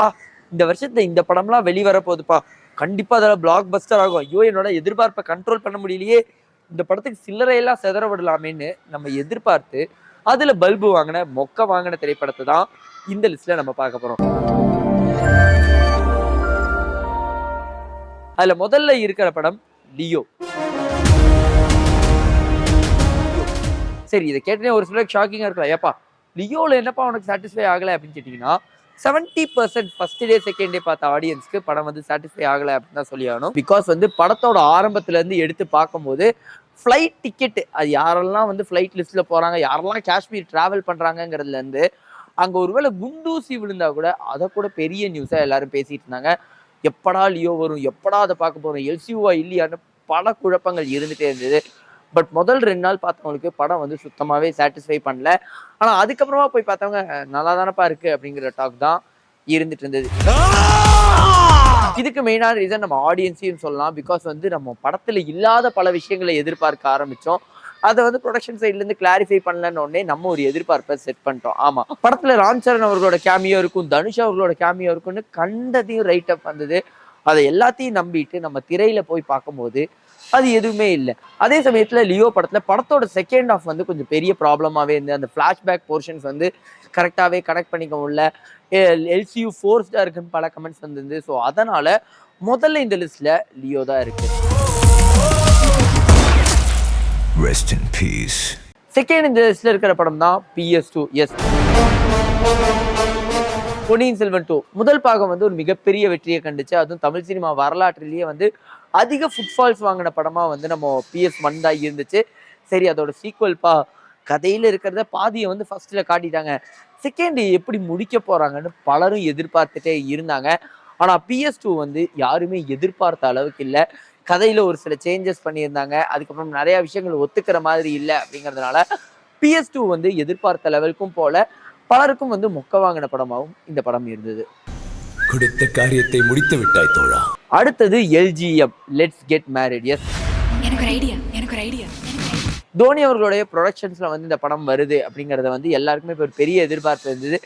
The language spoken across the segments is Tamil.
பா இந்த வருஷத்துல இந்த படம்லாம் வெளிவர போகுதுப்பா கண்டிப்பா அதில் பிளாக் பஸ்டர் ஆகும். ஐயோ என்னோட எதிர்பார்ப்பை கண்ட்ரோல் பண்ண முடியலையே. இந்த படத்துக்கு சில்லறையெல்லாம் செதற விடலாமேன்னு நம்ம எதிர்பார்த்து அதுல பல்பு வாங்கின மொக்க வாங்கின திரைப்படத்தை தான் இந்த லிஸ்ட்ல நம்ம பார்க்க போறோம். அதுல முதல்ல இருக்கிற படம் லியோ. சரி இதை கேட்டனே ஒரு சிலருக்கு ஷாக்கிங்கா இருக்கலாம். ஏப்பா லியோல என்னப்பா உனக்கு சாட்டிஸ்ஃபை ஆகலை அப்படின்னு கேட்டிங்கன்னா seventy percent first day second day பார்த்த ஆடியன்ஸ்க்கு படம் வந்து சாட்டிஸ்ஃபை ஆகலை அப்படின்னு தான் சொல்லி ஆகணும். பிகாஸ் வந்து படத்தோட ஆரம்பத்துலேருந்து எடுத்து பார்க்கும்போது ஃப்ளைட் டிக்கெட்டு அது யாரெல்லாம் வந்து ஃப்ளைட் லிஸ்ட்டில் போகிறாங்க யாரெல்லாம் காஷ்மீர் ட்ராவல் பண்ணுறாங்கங்கிறதுலேருந்து அங்கே ஒருவேளை குண்டூசி விழுந்தா கூட அதை கூட பெரிய நியூஸாக எல்லாரும் பேசிட்டு இருந்தாங்க. எப்படா லியோ வரும் எப்படா அதை பார்க்க போகிறோம் எல்சியூவா இல்லையான்னு பல குழப்பங்கள் இருந்துகிட்டே இருந்தது. பட் முதல் ரெண்டு நாள் பார்த்தவங்களுக்கு படம் வந்து சுத்தமாகவே சாட்டிஸ்ஃபை பண்ணல. ஆனால் அதுக்கப்புறமா போய் பார்த்தவங்க நல்லா தானப்பா இருக்கு அப்படிங்கிற டாக் தான் இருந்துட்டு இருந்தது. இதுக்கு மெயினான ரீசன் நம்ம ஆடியன்ஸையும் சொல்லலாம். பிகாஸ் வந்து நம்ம படத்தில் இல்லாத பல விஷயங்களை எதிர்பார்க்க ஆரம்பித்தோம் அதை வந்து ப்ரொடக்ஷன் சைட்லேருந்து கிளாரிஃபை பண்ணலன்னு உடனே நம்ம ஒரு எதிர்பார்ப்பை செட் பண்ணிட்டோம். ஆமாம் படத்தில் ராம் சரண் அவர்களோட கேமியோ இருக்கும் தனுஷ் அவர்களோட கேமியோ இருக்கும்னு கண்டதையும் ரைட் அப் வந்தது. அதை எல்லாத்தையும் நம்பிட்டு நம்ம திரையில் போய் பார்க்கும்போது அது எதுவுமே இல்லை. அதே சமயத்துல லியோ படத்துல படத்தோட செகண்ட் ஆஃப் வந்து கொஞ்சம் பெரிய ப்ராப்ளமாவே இருந்து அந்த ஃபிளாஷ்பேக் போர்ஷன்ஸ் வந்து கரெக்டாகவே கனெக்ட் பண்ணிக்க முடியல. எல்சியூ ஃபோர்ஸ்டா இருக்குன்னு பல கமெண்ட்ஸ் வந்திருந்து ஸோ அதனால முதல்ல இந்த லிஸ்ட்ல லியோ தான் இருக்கு. Rest in peace. செகண்ட் இந்த லிஸ்ட்ல இருக்கிற படம் தான் PS two yes Ponniyin Selvan two முதல் பாகம் வந்து ஒரு மிகப்பெரிய வெற்றியை கண்டுச்சு. அதுவும் தமிழ் சினிமா வரலாற்றிலேயே வந்து அதிக ஃபுட்ஃபால்ஸ் வாங்கின படமாக வந்து நம்ம பிஎஸ் ஒன் தான் இருந்துச்சு. சரி அதோட சீக்வல் பா இருக்கிறத பாதியை வந்து ஃபர்ஸ்ட்ல காட்டிட்டாங்க. செகண்ட் எப்படி முடிக்க போறாங்கன்னு பலரும் எதிர்பார்த்துட்டே இருந்தாங்க. ஆனால் பிஎஸ் டூ வந்து யாருமே எதிர்பார்த்த அளவுக்கு இல்லை. கதையில் ஒரு சில சேஞ்சஸ் பண்ணியிருந்தாங்க. அதுக்கப்புறம் நிறைய விஷயங்கள் ஒத்துக்கிற மாதிரி இல்லை அப்படிங்கிறதுனால பிஎஸ் டூ வந்து எதிர்பார்த்த லெவலுக்கும் போல பலருக்கும் வந்து மொக்க வாங்கின படமாகவும் இந்த படம் இருந்தது. கொடுத்த காரியத்தை முடித்து விட்டாய் தோழா. அடுத்தது LGM. Let's get married yes எனக்கு ஒரு ஐடியா எனக்கு ஒரு ஐடியா தோனி அவர்களுடைய ப்ரொடக்ஷன்ஸ்ல வந்து இந்த படம் வருது அப்படிங்கறத வந்து எல்லாருக்குமே இப்போ ஒரு பெரிய எதிர்பார்ப்பு இருந்தது.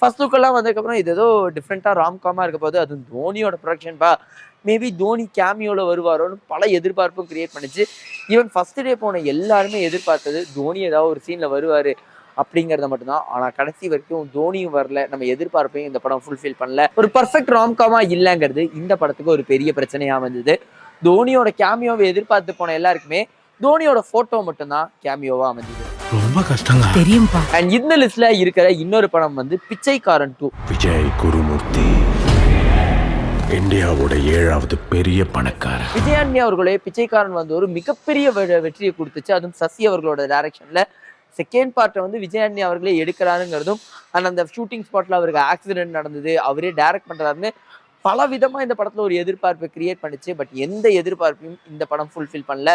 ஃபர்ஸ்ட் லுக்கெல்லாம் வந்ததுக்கப்புறம் இது ஏதோ டிஃப்ரெண்ட்டாக ராம்காமாக இருக்க போது அது தோனியோட ப்ரொடக்ஷன் பா. மேபி தோனி கேமியோவில் வருவாரோன்னு பல எதிர்பார்ப்பும் கிரியேட் பண்ணுச்சு. ஈவன் ஃபர்ஸ்ட் டே போன எல்லாருமே எதிர்பார்த்தது தோனி ஏதாவது ஒரு சீனில் வருவார். அப்படிங்கிறத மட்டும்தான். ஆனால் கடைசி வரைக்கும் தோனியும் வரல. நம்ம எதிர்பார்ப்பையும் இந்த படம் ஃபுல்ஃபில் பண்ணல. ஒரு பர்ஃபெக்ட் ராம்காமா இல்லைங்கிறது இந்த படத்துக்கு ஒரு பெரிய பிரச்சனையாக வந்தது தோனியோட கேமியோவை எதிர்பார்த்து போன எல்லாருக்குமே தோனியோட ஃபோட்டோ மட்டும்தான் கேமியோவா அமைஞ்சது. ரொம்ப கஷ்டங்க. தெரியும்பா. அண்ட் இந்த லிஸ்ட்ல இருக்கிற இன்னொரு படம் வந்து பிச்சைக்காரன் டூ விஜய் குருமூர்த்தி. இந்தியாவோட ஏழாவது பெரிய பணக்காரன். விஜயாண்டி அவர்களே பிச்சைக்காரன் வந்து ஒரு மிகப்பெரிய வெற்றியை கொடுத்துச்சு. அதுவும் சசி அவர்களோட டைரக்ஷன்ல செகண்ட் பார்ட்டை வந்து விஜயாண்டி அவர்களே எடுக்கிறாருங்கிறதும் அண்ட் அந்த ஷூட்டிங் ஸ்பாட்டில் அவருக்கு ஆக்சிடென்ட் நடந்தது அவரே டைரக்ட் பண்ணுறாருன்னு பல விதமாக இந்த படத்தில் ஒரு எதிர்பார்ப்பை கிரியேட் பண்ணிச்சு. பட் எந்த எதிர்பார்ப்பையும் இந்த படம் ஃபுல்ஃபில் பண்ணல.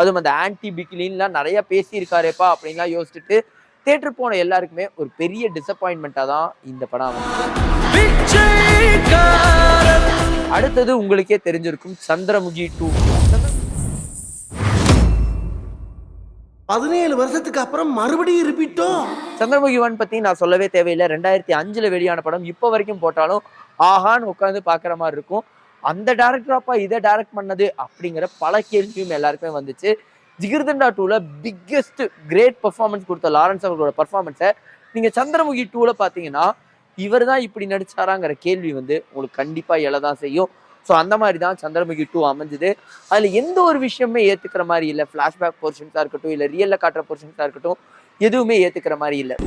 அதுவும் அந்த ஆன்டி பிக்லின்லாம் நிறையா பேசியிருக்காரேப்பா அப்படின்லாம் யோசிச்சுட்டு தேட்டர் போன எல்லாருக்குமே ஒரு பெரிய டிசப்பாயின்மெண்ட்டாக தான் இந்த படம் அடுத்தது உங்களுக்கே தெரிஞ்சிருக்கும் சந்திரமுகி டூ பதினேழு வருஷத்துக்கு அப்புறம் மறுபடியும் ரிப்பீட்டோ சந்திரமுகி ஒன் பத்தி நான் சொல்லவே தேவையில்லை. ரெண்டாயிரத்தி அஞ்சுல வெளியான படம் இப்போ வரைக்கும் போட்டாலும் ஆஹான்னு உட்காந்து பார்க்குற மாதிரி இருக்கும். அந்த டேரக்டராப்பா இதை டைரக்ட் பண்ணது அப்படிங்கிற பல கேள்வியும் எல்லாருக்குமே வந்துச்சு. ஜிகிர்தண்டா டூல பிக்கெஸ்ட் கிரேட் பர்ஃபார்மன்ஸ் கொடுத்த லாரன்ஸ் அவர்களோட பர்ஃபார்மன்ஸை நீங்க சந்திரமுகி டூல பாத்தீங்கன்னா இவர் தான் இப்படி நடிச்சாராங்கிற கேள்வி வந்து உங்களுக்கு கண்டிப்பா எழதான் செய்யும். ஸோ அந்த மாதிரி தான் சந்திரமுகி டூ அமைஞ்சுது. அதில் எந்த ஒரு விஷயமே ஏற்றுக்கிற மாதிரி இல்லை. ஃப்ளாஷ்பேக் போர்ஷன்ஸாக இருக்கட்டும் இல்லை ரியலில் காட்டுற போர்ஷன்ஸாக இருக்கட்டும் எதுவுமே ஏற்றுக்கிற மாதிரி இல்லை.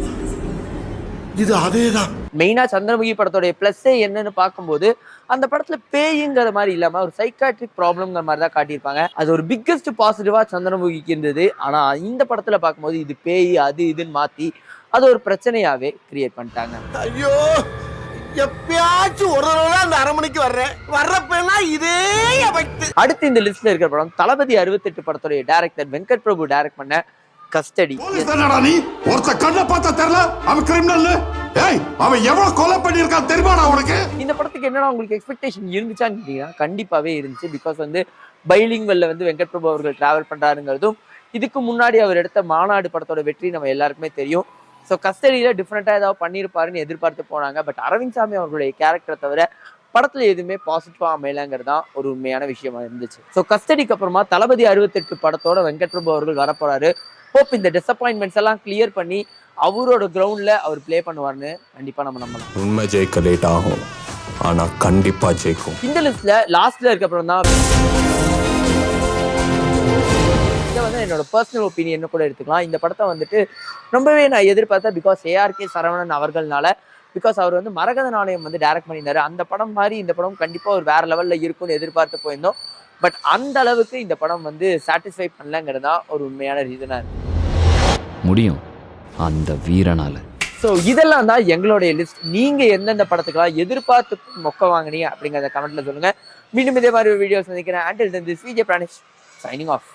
இது அதேதான். மெயினா சந்திரமுகி படத்தோடைய ப்ளஸ்ஸே என்னன்னு பார்க்கும்போது அந்த படத்துல பேய்ங்கிற மாதிரி இல்லாம ஒரு சைக்காட்ரிக் ப்ராப்ளம்ங்கிற மாதிரி தான் காட்டியிருப்பாங்க. அது ஒரு பிக்கெஸ்ட் பாசிட்டிவா சந்திரமுகிக்கு இருந்தது. ஆனா இந்த படத்துல பார்க்கும்போது இது பேய் அது இதுன்னு மாத்தி அது ஒரு பிரச்சனையாவே கிரியேட் பண்ணிட்டாங்க. ஐயோ! எப்பயாச்சும் ஒரு தடவை அந்த அரை மணிக்கு வர்றேன். வர்றப்பெல்லாம் இதே எஃபெக்ட் அடுத்து இந்த லிஸ்ட்ல இருக்கிற படம் தளபதி அறுபத்தெட்டு படத்துடைய டைரக்டர் வெங்கட் பிரபு டைரக்ட் பண்ண கஸ்டடி என்னடா நீ? ஒருத்த கண்ணை பார்த்தா தெரியல அவன் கிரிமினல் ஏய் அவன் எவ்வளவு கொலை பண்ணிருக்கான் தெரியுமாடா உனக்கு? இந்த படத்துக்கு என்னன்னா உங்களுக்கு எக்ஸ்பெக்டேஷன் இருந்துச்சான்னு கேட்டீங்கன்னா கண்டிப்பாவே இருந்துச்சு. பிகாஸ் வந்து பைலிங்வெல்ல வந்து வெங்கட் பிரபு அவர்கள் டிராவல் பண்றாருங்கிறதும் இதுக்கு முன்னாடி அவர் எடுத்த மாநாடு படத்தோட வெற்றி நம்ம எல்லாருக்குமே தெரியும். ஸோ கஸ்டடியில் டிஃப்ரெண்ட்டாக ஏதாவது பண்ணியிருப்பாருன்னு எதிர்பார்த்து போனாங்க. பட் அரவிந்த் சாமி அவர்களுடைய கேரக்டரை தவிர படத்துல எதுவுமே பாசிட்டிவாக அமையலங்கிறது தான் ஒரு உண்மையான விஷயமா இருந்துச்சு. ஸோ கஸ்டடிக்கு அப்புறமா தளபதி அறுபத்தெட்டு படத்தோட வெங்கட் பிரபு அவர்கள் வரப்போறாரு. ஹோப் இந்த டிசப்பாயின்மெண்ட்ஸ் எல்லாம் கிளியர் பண்ணி அவரோட கிரவுண்ட்ல அவர் ப்ளே பண்ணுவார்னு கண்டிப்பா நம்ம நம்பலாம். உண்மை ஜெயிக்க லேட் ஆகும். ஆனா கண்டிப்பா ஜெயிக்கும். இந்த லிஸ்ட்ல லாஸ்ட்ல இருக்க அப்புறம் தான் என்னோட பர்சனல் ஒப்பீனியன் கூட எடுத்துக்கலாம். இந்த படத்தை வந்துட்டு ரொம்பவே நான் எதிர்பார்த்தேன். பிகாஸ் ஏஆர்கே சரவணன் அவர்கள்னால. பிகாஸ் அவர் வந்து மரகத நாணயம் வந்து டைரக்ட் பண்ணியிருந்தாரு. அந்த படம் மாதிரி இந்த படம் கண்டிப்பாக ஒரு வேற லெவலில் இருக்கும்னு எதிர்பார்த்து போயிருந்தோம். பட் அந்த அளவுக்கு இந்த படம் வந்து சாட்டிஸ்ஃபை பண்ணலங்கிறது தான் ஒரு உண்மையான ரீசனாக இருக்கு. முடியும். அந்த வீரனால. ஸோ இதெல்லாம் தான் எங்களுடைய லிஸ்ட் நீங்க எந்தெந்த படத்துக்கெல்லாம் எதிர்பார்த்து மொக்க வாங்குனீங்க அப்படிங்கிறத கமெண்ட்ல சொல்லுங்க. மீண்டும் இதே மாதிரி வீடியோஸ் சந்திக்கிறேன். ஆண்டில் this Vijay Pranish signing off